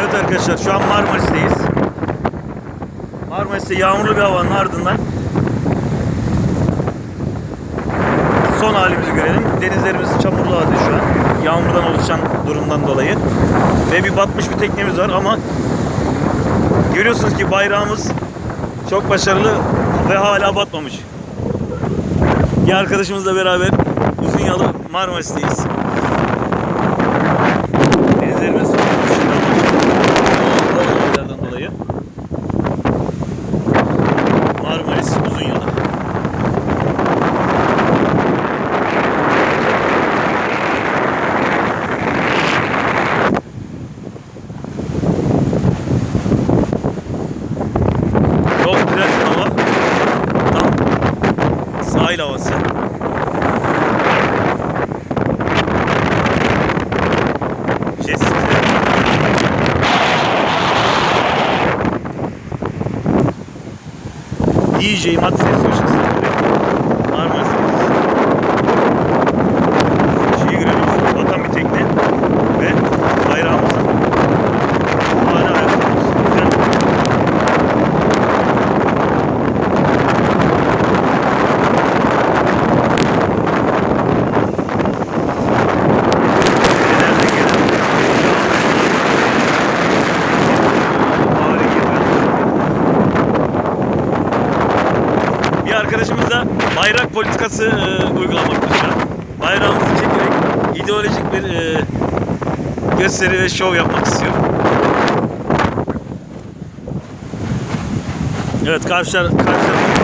Evet arkadaşlar şu an Marmaris'teyiz. Marmaris'te yağmurlu bir havanın ardından son halimizi görelim. Denizlerimiz çamurlu halde şu an. Yağmurdan oluşan durumdan dolayı. Ve bir batmış bir teknemiz var ama görüyorsunuz ki bayrağımız çok başarılı ve hala batmamış. Bir arkadaşımızla beraber uzun yalı Marmaris'teyiz. Denizlerimiz olaylardan dolayı. Marmaris uzun yolu. Çok güzel hava. Tam sahil havası. DJ, Mato Sessões. Arkadaşımız da bayrak politikası e, uygulamakta şu an. Bayrağımızı çekerek ideolojik bir e, gösteri ve şov yapmak istiyor. Evet karşılar, karşılar